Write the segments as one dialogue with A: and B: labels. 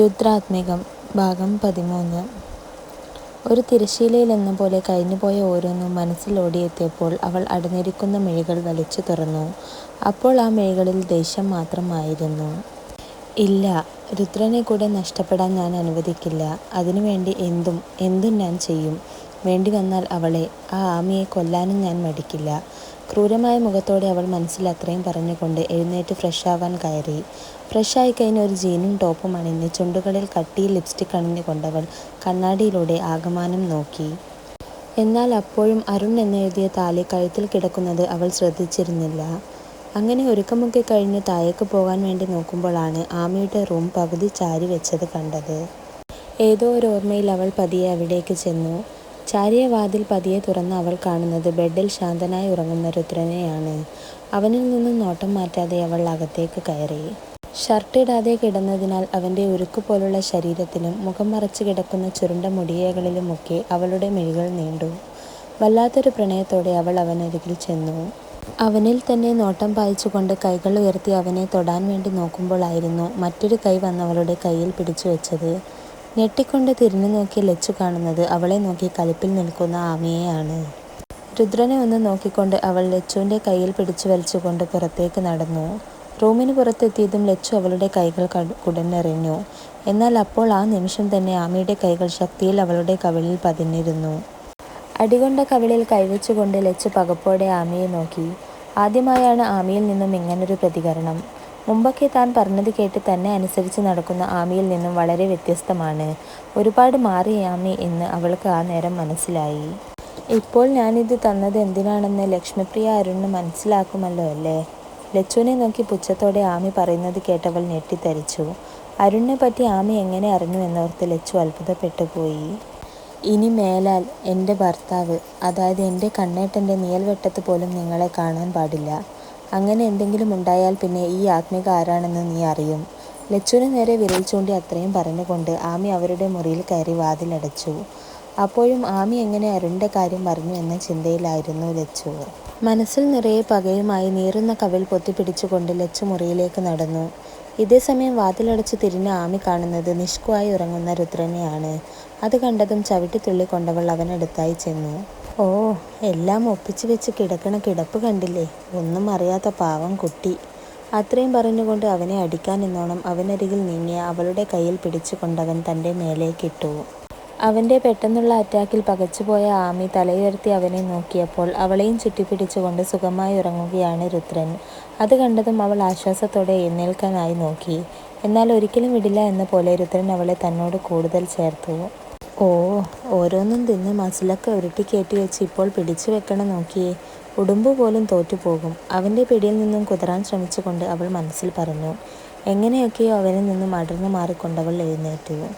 A: രുദ്രാത്മികം ഭാഗം പതിമൂന്ന് ഒരു തിരശ്ശീലയിലെന്ന പോലെ കഴിഞ്ഞുപോയ ഓരോന്നും മനസ്സിൽ ഓടിയെത്തിയപ്പോൾ അവൾ അടഞ്ഞിരിക്കുന്ന മിഴികൾ വലിച്ചു തുറന്നു. അപ്പോൾ ആ മിഴികളിൽ ദേഷ്യം മാത്രമായിരുന്നു. ഇല്ല, രുദ്രനെ കൂടെ നഷ്ടപ്പെടാൻ ഞാൻ അനുവദിക്കില്ല. അതിനുവേണ്ടി എന്തും, എന്തും ഞാൻ ചെയ്യും. വേണ്ടി വന്നാൽ അവളെ, ആ ആമിയെ കൊല്ലാനും ഞാൻ മടിക്കില്ല. ക്രൂരമായ മുഖത്തോടെ അവൾ മനസ്സിൽ അത്രയും പറഞ്ഞുകൊണ്ട് എഴുന്നേറ്റ് ഫ്രഷാവാൻ കയറി. ഫ്രഷായി കഴിഞ്ഞ ഒരു ജീനും ടോപ്പും അണിഞ്ഞ് ചുണ്ടുകളിൽ കട്ടിയിൽ ലിപ്സ്റ്റിക് അണിഞ്ഞുകൊണ്ടവൾ കണ്ണാടിയിലൂടെ ആകമാനം നോക്കി. എന്നാൽ അപ്പോഴും അരുൺ എന്നെഴുതിയ താലി കഴുത്തിൽ കിടക്കുന്നത് അവൾ ശ്രദ്ധിച്ചിരുന്നില്ല. അങ്ങനെ ഒരുക്കമൊക്കെ കഴിഞ്ഞ് താഴേക്ക് പോകാൻ വേണ്ടി നോക്കുമ്പോഴാണ് ആമയുടെ റൂം പകുതി ചാരി വെച്ചത് കണ്ടത്. ഏതോ ഒരു ഓർമ്മയിൽ അവൾ പതിയെ അവിടേക്ക് ചെന്നു. ചാരിയ വാതിൽ പതിയെ തുറന്ന് അവൾ കാണുന്നത് ബെഡിൽ ശാന്തനായി ഉറങ്ങുന്ന രുദ്രനെയാണ്. അവനിൽ നിന്നും നോട്ടം മാറ്റാതെ അവൾ അകത്തേക്ക് കയറി. ഷർട്ടിടാതെ കിടന്നതിനാൽ അവന്റെ ഉരുക്കു പോലുള്ള ശരീരത്തിലും മുഖം മറച്ചു കിടക്കുന്ന ചുരുണ്ട മുടിയകളിലുമൊക്കെ അവളുടെ മിഴികൾ നീണ്ടു. വല്ലാത്തൊരു പ്രണയത്തോടെ അവൾ അവനരികിൽ ചെന്നു. അവനിൽ തന്നെ നോട്ടം പായിച്ചുകൊണ്ട് കൈകൾ ഉയർത്തി അവനെ തൊടാൻ വേണ്ടി നോക്കുമ്പോഴായിരുന്നു മറ്റൊരു കൈ വന്നവളുടെ കയ്യിൽ പിടിച്ചുവെച്ചത്. ഞെട്ടിക്കൊണ്ട് തിരിഞ്ഞു നോക്കി ലച്ചു കാണുന്നത് അവളെ നോക്കി കലിപ്പിൽ നിൽക്കുന്ന ആമിയെയാണ്. രുദ്രനെ ഒന്ന് നോക്കിക്കൊണ്ട് അവൾ ലച്ചുവിന്റെ കയ്യിൽ പിടിച്ചു വലിച്ചുകൊണ്ട് പുറത്തേക്ക് നടന്നു. റൂമിന് പുറത്തെത്തിയതും ലച്ചു അവളുടെ കൈകൾ കുടഞ്ഞെറിഞ്ഞു. എന്നാൽ അപ്പോൾ ആ നിമിഷം തന്നെ ആമിയുടെ കൈകൾ ശക്തിയിൽ അവളുടെ കവിളിൽ പതിഞ്ഞിരുന്നു. അടികൊണ്ട കവിളിൽ കൈവച്ചുകൊണ്ട് ലച്ചു പകപ്പോടെ ആമിയെ നോക്കി. ആദ്യമായാണ് ആമിയിൽ നിന്നും ഇങ്ങനൊരു പ്രതികരണം. മുമ്പൊക്കെ താൻ പറഞ്ഞത് കേട്ട് തന്നെ അനുസരിച്ച് നടക്കുന്ന ആമിയിൽ നിന്നും വളരെ വ്യത്യസ്തമാണ്. ഒരുപാട് മാറി ആമി എന്ന് അവൾക്ക് ആ നേരം മനസ്സിലായി. ഇപ്പോൾ ഞാനിത് തന്നത് എന്തിനാണെന്ന് ലക്ഷ്മിപ്രിയ അരുണിന് മനസ്സിലാക്കുമല്ലോ അല്ലേ? ലച്ചുവിനെ നോക്കി പുച്ഛത്തോടെ ആമി പറയുന്നത് കേട്ടവൾ ഞെട്ടിത്തരിച്ചു. അരുണിനെ പറ്റി ആമി എങ്ങനെ അറിഞ്ഞു എന്നോർത്ത് ലച്ചു അത്ഭുതപ്പെട്ടുപോയി. ഇനി മേലാൽ എന്റെ ഭർത്താവ്, അതായത് എന്റെ കണ്ണേട്ടന്റെ നീൽവെട്ടത്ത് പോലും നിങ്ങളെ കാണാൻ പാടില്ല. അങ്ങനെ എന്തെങ്കിലും ഉണ്ടായാൽ പിന്നെ ഈ ആത്മിക ആരാണെന്ന് നീ അറിയും. ലച്ചുവിന് നേരെ വിരൽ ചൂണ്ടി അത്രയും പറഞ്ഞുകൊണ്ട് ആമി അവരുടെ മുറിയിൽ കയറി വാതിലടച്ചു. അപ്പോഴും ആമി എങ്ങനെ അരുണിന്റെ കാര്യം അറിഞ്ഞു എന്ന ചിന്തയിലായിരുന്നു ലച്ചു. മനസ്സിൽ നിറയെ പകയുമായി നീറുന്ന കവൽ പൊത്തിപ്പിടിച്ചുകൊണ്ട് ലച്ചു മുറിയിലേക്ക് നടന്നു. ഇതേസമയം വാതിലടച്ച് തിരിഞ്ഞ ആമി കാണുന്നത് നിഷ്കുവായി ഉറങ്ങുന്ന രുദ്രനെയാണ്. അത് കണ്ടതും ചവിട്ടിത്തുള്ളിക്കൊണ്ടവൾ അവനടുത്തായി ചെന്നു. ഓ, എല്ലാം ഒപ്പിച്ച് വെച്ച് കിടക്കണ കിടപ്പ് കണ്ടില്ലേ? ഒന്നും അറിയാത്ത പാവം കുട്ടി. അത്രയും പറഞ്ഞുകൊണ്ട് അവനെ അടിക്കാൻ എന്നോണം അവനരികിൽ നീങ്ങിയ അവളുടെ കയ്യിൽ പിടിച്ചുകൊണ്ടവൻ തന്റെ മേലേക്കിട്ടു. അവന്റെ പെട്ടെന്നുള്ള അറ്റാക്കിൽ പകച്ചുപോയ ആമി തലയുയർത്തി അവനെ നോക്കിയപ്പോൾ അവളെയും ചുറ്റിപ്പിടിച്ചുകൊണ്ട് സുഖമായി ഉറങ്ങുകയാണ് രുദ്രൻ. അത് കണ്ടതും അവൾ ആശ്വാസത്തോടെ എഴുന്നേൽക്കാനായി നോക്കി. എന്നാൽ ഒരിക്കലും വിടില്ല എന്ന പോലെ രുദ്രൻ അവളെ തന്നോട് കൂടുതൽ ചേർത്തു. ഓ, ഓരോന്നും തിന്ന് മസിലൊക്കെ ഉരുട്ടി കയറ്റി വെച്ച് ഇപ്പോൾ പിടിച്ചു വെക്കണം നോക്കിയേ. ഉടുമ്പ് പോലും തോറ്റുപോകും. അവന്റെ പിടിയിൽ നിന്നും കുതിരാൻ ശ്രമിച്ചുകൊണ്ട് അവൾ മനസ്സിൽ പറഞ്ഞു. എങ്ങനെയൊക്കെയോ അവനിൽ നിന്നും അടർന്നു മാറിക്കൊണ്ടവൾ എഴുന്നേറ്റു.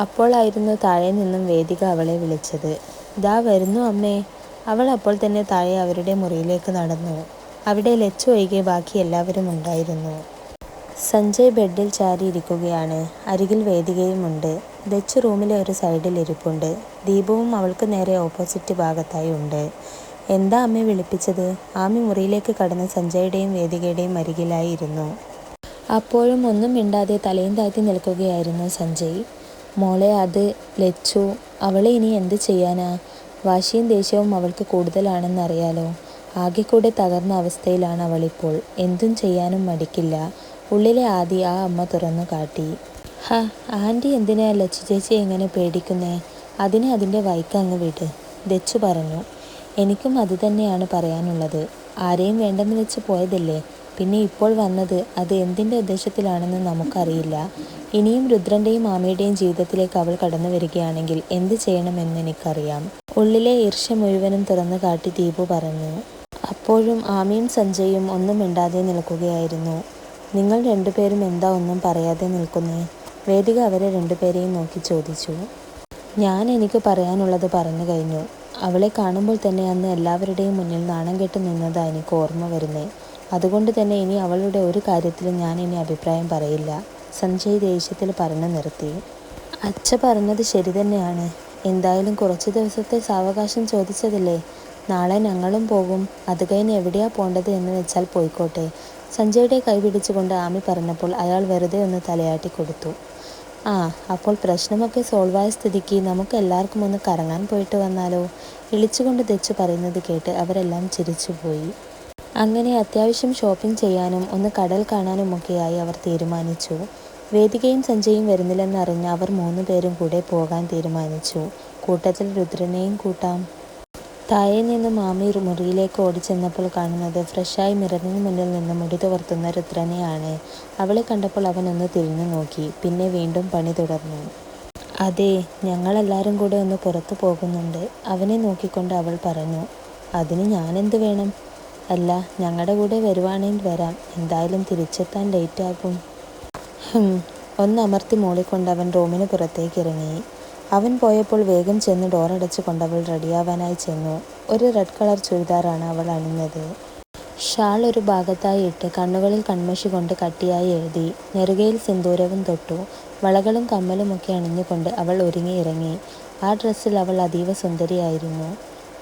A: അപ്പോളായിരുന്നു താഴെ നിന്നും വേദിക അവളെ വിളിച്ചത്. ദാ വരുന്നു അമ്മേ. അവൾ അപ്പോൾ തന്നെ താഴെ അവരുടെ മുറിയിലേക്ക് നടന്നു. അവിടെ ലച്ചു ഒഴികെ ബാക്കി എല്ലാവരും ഉണ്ടായിരുന്നു. സഞ്ജയ് ബെഡിൽ ചാരിയിരിക്കുകയാണ് അരികിൽ വേദികയുമുണ്ട്. ഡച്ച് റൂമിലെ ഒരു സൈഡിൽ ഇരിപ്പുണ്ട്. ദീപവും അവൾക്ക് നേരെ ഓപ്പോസിറ്റ് ഭാഗത്തായി ഉണ്ട്. എന്താ അമ്മ വിളിപ്പിച്ചത്? ആമി മുറിയിലേക്ക് കടന്ന് സഞ്ജയുടെയും വേദികയുടെയും അരികിലായി ഇരുന്നു. അപ്പോഴും ഒന്നും മിണ്ടാതെ തലയും താഴ്ത്തി നിൽക്കുകയായിരുന്നു സഞ്ജയ്. മോളെ അത്, ലച്ചു, അവളെ ഇനി എന്ത് ചെയ്യാനാ? വാശിയും ദേഷ്യവും അവൾക്ക് കൂടുതലാണെന്ന് അറിയാലോ. ആകെക്കൂടെ തകർന്ന അവസ്ഥയിലാണ് അവളിപ്പോൾ. എന്തും ചെയ്യാനും മടിക്കില്ല. ഉള്ളിലെ ആദി ആ അമ്മ തുറന്നു കാട്ടി ഹ, ആന്റി എന്തിനാ ലച്ചു ചേച്ചി എങ്ങനെ പേടിക്കുന്നേ? അതിനെ അതിന്റെ വൈക്ക് അങ്ങ് വിട്. ദച്ചു പറഞ്ഞു. എനിക്കും അത് തന്നെയാണ് പറയാനുള്ളത്. ആരെയും വേണ്ടെന്ന് വെച്ച് പോയതല്ലേ. പിന്നെ ഇപ്പോൾ വന്നത് അത് എന്തിന്റെ ഉദ്ദേശത്തിലാണെന്ന് നമുക്കറിയില്ല. ഇനിയും രുദ്രന്റെയും മാമയുടെയും ജീവിതത്തിലേക്ക് അവൾ കടന്നു വരികയാണെങ്കിൽ എന്ത് ചെയ്യണമെന്ന് എനിക്കറിയാം ഉള്ളിലെ ഈർഷ്യ മുഴുവനും തുറന്നു കാട്ടി ദീപു പറഞ്ഞു. അപ്പോഴും ആമിയും സഞ്ജയും ഒന്നും മിണ്ടാതെ നിൽക്കുകയായിരുന്നു. നിങ്ങൾ രണ്ടുപേരും എന്താ ഒന്നും പറയാതെ നിൽക്കുന്നേ? വേദിക അവരെ രണ്ടുപേരെയും നോക്കി ചോദിച്ചു. ഞാൻ എനിക്ക് പറയാനുള്ളത് പറഞ്ഞു കഴിഞ്ഞു. അവളെ കാണുമ്പോൾ തന്നെ അന്ന് എല്ലാവരുടെയും മുന്നിൽ നാണം കെട്ട് നിന്നതാ എനിക്ക് ഓർമ്മ വരുന്നേ. അതുകൊണ്ട് തന്നെ ഇനി അവളുടെ ഒരു കാര്യത്തിലും ഞാൻ ഇനി അഭിപ്രായം പറയില്ല. സഞ്ജയ് ദേഷ്യത്തിൽ പറഞ്ഞു നിർത്തി. അച്ഛ പറഞ്ഞത് ശരി തന്നെയാണ്. എന്തായാലും കുറച്ച് ദിവസത്തെ സാവകാശം ചോദിച്ചതല്ലേ. നാളെ ഞങ്ങളും പോകും. അത് കഴിഞ്ഞ് എവിടെയാ പോണ്ടത് എന്ന് വെച്ചാൽ പോയിക്കോട്ടെ. സഞ്ജയുടെ കൈ പിടിച്ചുകൊണ്ട് ആമി പറഞ്ഞപ്പോൾ അയാൾ വെറുതെ ഒന്ന് തലയാട്ടി കൊടുത്തു. ആ അപ്പോൾ പ്രശ്നമൊക്കെ സോൾവായ സ്ഥിതിക്ക് നമുക്ക് എല്ലാവർക്കും ഒന്ന് കറങ്ങാൻ പോയിട്ട് വന്നാലോ? വിളിച്ചുകൊണ്ട് തെച്ചു പറയുന്നത് കേട്ട് അവരെല്ലാം ചിരിച്ചുപോയി അങ്ങനെ അത്യാവശ്യം ഷോപ്പിംഗ് ചെയ്യാനും ഒന്ന് കടൽ കാണാനുമൊക്കെയായി അവർ തീരുമാനിച്ചു. വേദികയും സഞ്ജയും വരുന്നില്ലെന്നറിഞ്ഞ് അവർ മൂന്ന് പേരും കൂടെ പോകാൻ തീരുമാനിച്ചു. കൂട്ടത്തിൽ രുദ്രനെയും കൂട്ടാം. താഴെ നിന്ന് മാമി മുറിയിലേക്ക് ഓടിച്ചെന്നപ്പോൾ കാണുന്നത് ഫ്രഷായി മിററിന് മുന്നിൽ നിന്ന് മുടി തുവർത്തുന്ന രുദ്രനെയാണ്. അവളെ കണ്ടപ്പോൾ അവൻ ഒന്ന് തിരിഞ്ഞു നോക്കി. പിന്നെ വീണ്ടും പണി തുടർന്നു. അതെ ഞങ്ങളെല്ലാവരും കൂടെ ഒന്ന് പുറത്തു പോകുന്നുണ്ട് അവനെ നോക്കിക്കൊണ്ട് അവൾ പറഞ്ഞു. അതിന് ഞാനെന്ത് വേണം? അല്ല ഞങ്ങളുടെ കൂടെ വരുവാണെങ്കിൽ വരാം. എന്തായാലും തിരിച്ചെത്താൻ ലേറ്റാകും. ഒന്നമർത്തി മൂളിക്കൊണ്ട് അവൻ റൂമിന് പുറത്തേക്ക് ഇറങ്ങി അവൻ പോയപ്പോൾ വേഗം ചെന്ന് ഡോറടച്ചു കൊണ്ടവൾ റെഡിയാവാനായി ചെന്നു. ഒരു റെഡ് കളർ ചുരിദാറാണ് അവൾ അണിഞ്ഞത്. ഷാൾ ഒരു ഭാഗത്തായി ഇട്ട് കണ്ണുകളിൽ കൺമഷി കൊണ്ട് കട്ടിയായി എഴുതി. നെറുകയിൽ സിന്ദൂരവും തൊട്ടു. വളകളും കമ്മലുമൊക്കെ അണിഞ്ഞുകൊണ്ട് അവൾ ഒരുങ്ങി ഇറങ്ങി. ആ ഡ്രസ്സിൽ അവൾ അതീവ സുന്ദരിയായിരുന്നു.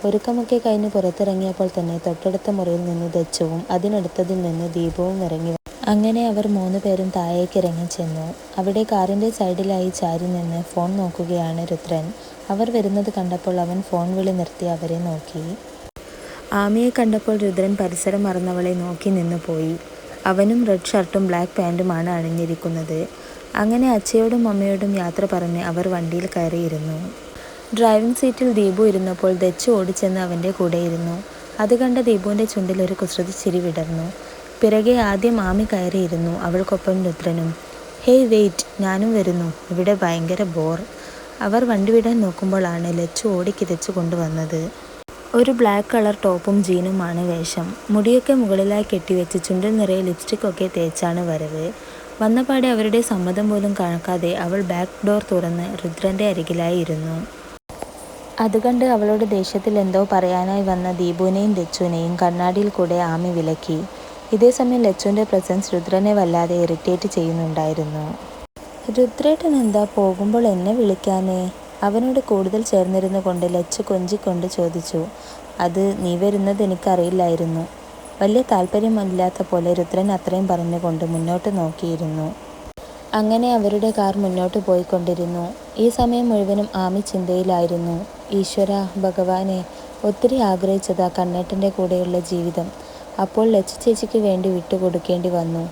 A: ഒരുക്കമൊക്കെ കഴിഞ്ഞ് പുറത്തിറങ്ങിയപ്പോൾ തന്നെ തൊട്ടടുത്ത മുറിയിൽ നിന്ന് ദച്ചുവും അതിനടുത്തതിൽ നിന്ന് ദീപവും ഇറങ്ങി അങ്ങനെ അവർ മൂന്ന് പേരും താഴേക്ക് ഇറങ്ങിച്ചെന്നു. അവിടെ കാറിന്റെ സൈഡിലായി ചാരി നിന്ന് ഫോൺ നോക്കുകയാണ് രുദ്രൻ. അവർ വരുന്നത് കണ്ടപ്പോൾ അവൻ ഫോൺ വിളി നിർത്തി അവരെ നോക്കി. ആമിയെ കണ്ടപ്പോൾ രുദ്രൻ പരിസരം മറന്നവളെ നോക്കി നിന്നു പോയി. അവനും റെഡ് ഷർട്ടും ബ്ലാക്ക് പാന്റുമാണ് അണിഞ്ഞിരിക്കുന്നത്. അങ്ങനെ അച്ഛയോടും അമ്മയോടും യാത്ര പറഞ്ഞ് അവർ വണ്ടിയിൽ കയറിയിരുന്നു. ഡ്രൈവിംഗ് സീറ്റിൽ ദീപു ഇരുന്നപ്പോൾ ദച്ചു ഓടിച്ചെന്ന് അവന്റെ കൂടെയിരുന്നു അത് കണ്ട ദീപുവിന്റെ ചുണ്ടിൽ ഒരു കുസൃതി ചിരി വിടർന്നു. പിറകെ ആദ്യം ആമി കയറിയിരുന്നു അവൾക്കൊപ്പം രുദ്രനും. ഹേയ് വെയിറ്റ് ഞാനും വരുന്നു. ഇവിടെ ഭയങ്കര ബോർ. അവർ വണ്ടി വിടാൻ നോക്കുമ്പോഴാണ് ലച്ചു ഓടിക്കിതച്ചു കൊണ്ടുവന്നത്. ഒരു ബ്ലാക്ക് കളർ ടോപ്പും ജീനുമാണ് വേഷം. മുടിയൊക്കെ മുകളിലായി കെട്ടിവെച്ച് ചുണ്ടിൽ നിറയെ ലിപ്സ്റ്റിക്കൊക്കെ തേച്ചാണ് വരവ്. വന്നപാടെ അവരുടെ സമ്മതം പോലും കണക്കാതെ അവൾ ബാക്ക് ഡോർ തുറന്ന് രുദ്രന്റെ അരികിലായി ഇരുന്നു. അവളോട് ദേഷ്യത്തിൽ എന്തോ പറയാനായി വന്ന ദീപുവിനെയും ലച്ചുവിനെയും കണ്ണാടിയിൽ കൂടെ ആമി വിലക്കി. ഇതേസമയം ലച്ചുവിന്റെ പ്രസൻസ് രുദ്രനെ വല്ലാതെ ഇറിറ്റേറ്റ് ചെയ്യുന്നുണ്ടായിരുന്നു. രുദ്രേട്ടൻ എന്താ പോകുമ്പോൾ എന്നെ വിളിക്കാനേ? അവനോട് കൂടുതൽ ചേർന്നിരുന്നു കൊണ്ട് ലച്ചു കൊഞ്ചിക്കൊണ്ട് ചോദിച്ചു. അത് നീ വരുന്നത് എനിക്കറിയില്ലായിരുന്നു. വലിയ താല്പര്യമില്ലാത്ത പോലെ രുദ്രൻ അത്രയും പറഞ്ഞുകൊണ്ട് മുന്നോട്ട് നോക്കിയിരുന്നു. അങ്ങനെ അവരുടെ കാർ മുന്നോട്ട് പോയിക്കൊണ്ടിരുന്നു. ഈ സമയം മുഴുവനും ആമി ചിന്തയിലായിരുന്നു. ഈശ്വര ഭഗവാനെ ഒത്തിരി ആഗ്രഹിച്ചതാ കണ്ണേട്ടന്റെ കൂടെയുള്ള ജീവിതം. അപ്പോൾ ലച്ചു ചേച്ചിക്ക് വേണ്ടി വിട്ടുകൊടുക്കേണ്ടി വന്നു.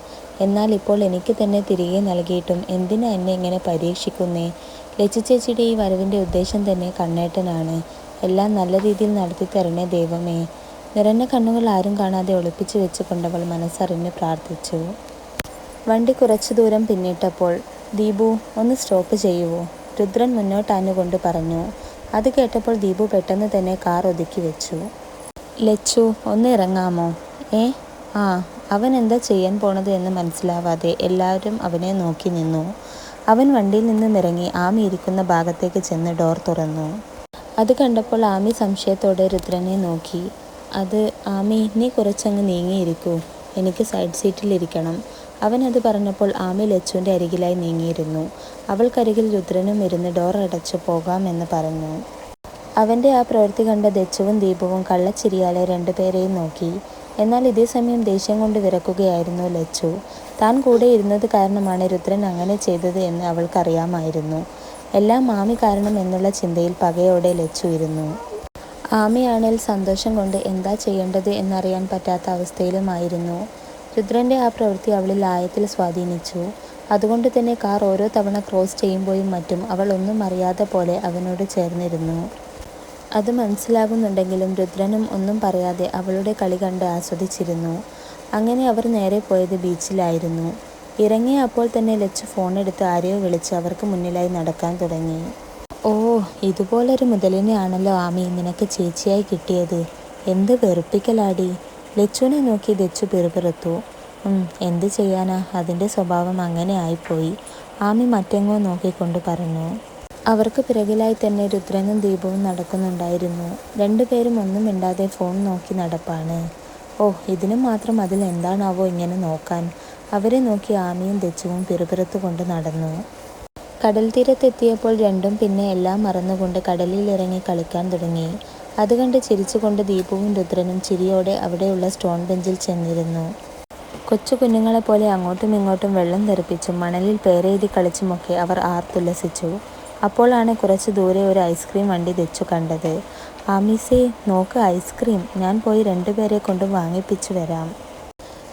A: എന്നാൽ ഇപ്പോൾ എനിക്ക് തന്നെ തിരികെ നൽകിയിട്ടും എന്തിനാ എന്നെ ഇങ്ങനെ പരീക്ഷിക്കുന്നേ? ലച്ചു ചേച്ചിയുടെ ഈ വരവിന്റെ ഉദ്ദേശം തന്നെ കണ്ണേട്ടനാണ്. എല്ലാം നല്ല രീതിയിൽ നടത്തി തരണേ ദൈവമേ. നിറഞ്ഞ കണ്ണുകൾ ആരും കാണാതെ ഒളിപ്പിച്ചു വെച്ച് കൊണ്ടവൾ മനസ്സറിഞ്ഞ് പ്രാർത്ഥിച്ചു. വണ്ടി കുറച്ചു ദൂരം പിന്നിട്ടപ്പോൾ ദീപു ഒന്ന് സ്റ്റോപ്പ് ചെയ്യുവോ? രുദ്രൻ മുന്നോട്ടാഞ്ഞുകൊണ്ട് പറഞ്ഞു. അത് കേട്ടപ്പോൾ ദീപു പെട്ടെന്ന് തന്നെ കാർ ഒതുക്കി വെച്ചു. ലച്ചു ഒന്ന് ഇറങ്ങാമോ? ഏ? ആ അവൻ എന്താ ചെയ്യാൻ പോണത് എന്ന് മനസ്സിലാവാതെ എല്ലാവരും അവനെ നോക്കി നിന്നു. അവൻ വണ്ടിയിൽ നിന്നും ഇറങ്ങി ആമി ഇരിക്കുന്ന ഭാഗത്തേക്ക് ചെന്ന് ഡോർ തുറന്നു. അത് കണ്ടപ്പോൾ ആമി സംശയത്തോടെ രുദ്രനെ നോക്കി. അത് ആമി നീ കുറച്ചങ്ങ് നീങ്ങിയിരിക്കൂ. എനിക്ക് സൈഡ് സീറ്റിലിരിക്കണം അവൻ അത് പറഞ്ഞപ്പോൾ ആമി ലച്ചുവിന്റെ അരികിലായി നീങ്ങിയിരുന്നു. അവൾക്കരികിൽ രുദ്രനും ഇരുന്ന് ഡോർ അടച്ചു പോകാമെന്ന് പറഞ്ഞു. അവന്റെ ആ പ്രവൃത്തി കണ്ട ദച്ചുവും ദീപവും കള്ളച്ചിരിയാലെ രണ്ടുപേരെയും നോക്കി. എന്നാൽ ഇതേ സമയം ദേഷ്യം കൊണ്ട് വിറക്കുകയായിരുന്നു ലച്ചു. താൻ കൂടെ ഇരുന്നത് കാരണമാണ് രുദ്രൻ അങ്ങനെ ചെയ്തത് എന്ന് അവൾക്കറിയാമായിരുന്നു. എല്ലാം മാമി കാരണം എന്നുള്ള ചിന്തയിൽ പകയോടെ ലച്ചു ഇരുന്നു. ആമയാണേൽ സന്തോഷം കൊണ്ട് എന്താ ചെയ്യേണ്ടത് എന്നറിയാൻ പറ്റാത്ത അവസ്ഥയിലുമായിരുന്നു. രുദ്രന്റെ ആ പ്രവൃത്തി അവളിൽ ആയത്തിൽ സ്വാധീനിച്ചു. അതുകൊണ്ട് തന്നെ കാർ ഓരോ തവണ ക്രോസ് ചെയ്യുമ്പോഴും മറ്റും അവൾ ഒന്നും അറിയാതെ പോലെ അവനോട് ചേർന്നിരുന്നു. അത് മനസ്സിലാകുന്നുണ്ടെങ്കിലും രുദ്രനും ഒന്നും പറയാതെ അവളുടെ കളി കണ്ട് ആസ്വദിച്ചിരുന്നു. അങ്ങനെ അവർ നേരെ പോയത് ബീച്ചിലായിരുന്നു. ഇറങ്ങിയ അപ്പോൾ തന്നെ ലച്ച് ഫോണെടുത്ത് ആരെയോ വിളിച്ച് അവർക്ക് മുന്നിലായി നടക്കാൻ തുടങ്ങി. ഓ ഇതുപോലൊരു മുതലിനെയാണല്ലോ ആമി നിനക്ക് ചേച്ചിയായി കിട്ടിയത്. എന്ത് വെറുപ്പിക്കലാടി? ലച്ചുവിനെ നോക്കി ലച്ചു പിറുപിറുത്തു. എന്ത് ചെയ്യാനാ? അതിന്റെ സ്വഭാവം അങ്ങനെ ആയിപ്പോയി. ആമി മറ്റെങ്ങോ നോക്കിക്കൊണ്ട് പറഞ്ഞു. അവർക്ക് പിറകിലായി തന്നെ രുദ്രനും ദീപവും നടക്കുന്നുണ്ടായിരുന്നു. രണ്ടുപേരും ഒന്നും മിണ്ടാതെ ഫോൺ നോക്കി നടപ്പാണ്. ഓ ഇതിനും മാത്രം അതിൽ എന്താണാവോ ഇങ്ങനെ നോക്കാൻ. അവരെ നോക്കി ആമിയും ദച്ചുവും പിറുപിറുത്തു കൊണ്ട് നടന്നു. കടൽ തീരത്തെത്തിയപ്പോൾ രണ്ടും പിന്നെ എല്ലാം മറന്നുകൊണ്ട് കടലിൽ ഇറങ്ങി കളിക്കാൻ തുടങ്ങി. അതുകണ്ട് ചിരിച്ചുകൊണ്ട് ദീപവും രുദ്രനും ചിരിയോടെ അവിടെയുള്ള സ്റ്റോൺ ബെഞ്ചിൽ ചെന്നിരുന്നു. കൊച്ചു കുഞ്ഞുങ്ങളെപ്പോലെ അങ്ങോട്ടും ഇങ്ങോട്ടും വെള്ളം തെറിപ്പിച്ചും മണലിൽ പേരെഴുതി കളിച്ചുമൊക്കെ അവർ ആർത്തുല്ലസിച്ചു. അപ്പോഴാണ് കുറച്ച് ദൂരെ ഒരു ഐസ്ക്രീം വണ്ടി തെച്ചു കണ്ടത്. "ആമീസേ, നോക്ക് ഐസ്ക്രീം. ഞാൻ പോയി രണ്ടുപേരെ കൊണ്ട് വാങ്ങിപ്പിച്ചു വരാം. "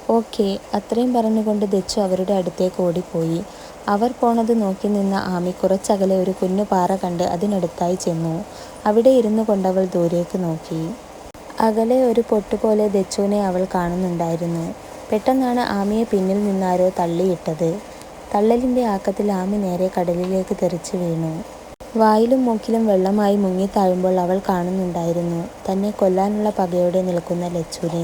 A: ഓക്കെ " അത്രയും പറഞ്ഞുകൊണ്ട് ദച്ചു അവരുടെ അടുത്തേക്ക് ഓടിപ്പോയി. അവർ പോണത് നോക്കി നിന്ന ആമി കുറച്ചകലെ ഒരു കുഞ്ഞു പാറ കണ്ട് അതിനടുത്തായി ചെന്നു. അവിടെ ഇരുന്നു കൊണ്ടവൾ ദൂരേക്ക് നോക്കി. അകലെ ഒരു പൊട്ടുപോലെ ദച്ചുവിനെ അവൾ കാണുന്നുണ്ടായിരുന്നു. പെട്ടെന്നാണ് ആമിയെ പിന്നിൽ നിന്നാരോ തള്ളിയിട്ടത്. തള്ളലിന്റെ ആക്കത്തിൽ ആമി നേരെ കടലിലേക്ക് തെറിച്ചു വീണു. വായിലും മൂക്കിലും വെള്ളമായി മുങ്ങി താഴുമ്പോൾ അവൾ കാണുന്നുണ്ടായിരുന്നു തന്നെ കൊല്ലാനുള്ള പകയോടെ നിൽക്കുന്ന ലച്ചുനെ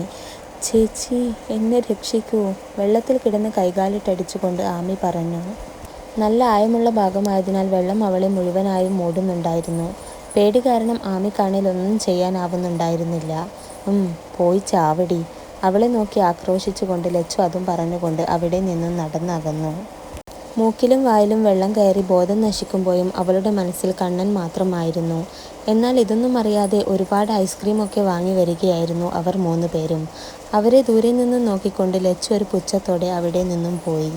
A: ചേച്ചി എന്നെ രക്ഷിക്കൂ! " വെള്ളത്തിൽ കിടന്ന് കൈകാലിട്ടടിച്ചുകൊണ്ട് ആമി പറഞ്ഞു. നല്ല ആയമുള്ള ഭാഗമായതിനാൽ വെള്ളം അവളെ മുഴുവനായും മൂടുന്നുണ്ടായിരുന്നു. പേടി കാരണം ആമിക്കാണെങ്കിൽ ഒന്നും ചെയ്യാനാവുന്നുണ്ടായിരുന്നില്ല. "ഉം, പോയി ചാവടി " അവളെ നോക്കി ആക്രോശിച്ചുകൊണ്ട് ലച്ചു അതും പറഞ്ഞുകൊണ്ട് അവിടെ നിന്നും നടന്ന് അകന്നു. മൂക്കിലും വായിലും വെള്ളം കയറി ബോധം നശിക്കുമ്പോഴും അവളുടെ മനസ്സിൽ കണ്ണൻ മാത്രമായിരുന്നു. എന്നാൽ ഇതൊന്നും അറിയാതെ ഒരുപാട് ഐസ്ക്രീമൊക്കെ വാങ്ങി വരികയായിരുന്നു അവർ മൂന്ന് പേരും അവരെ ദൂരെ നിന്നും നോക്കിക്കൊണ്ട് ലച്ചു ഒരു പുച്ഛത്തോടെ അവിടെ നിന്നും പോയി.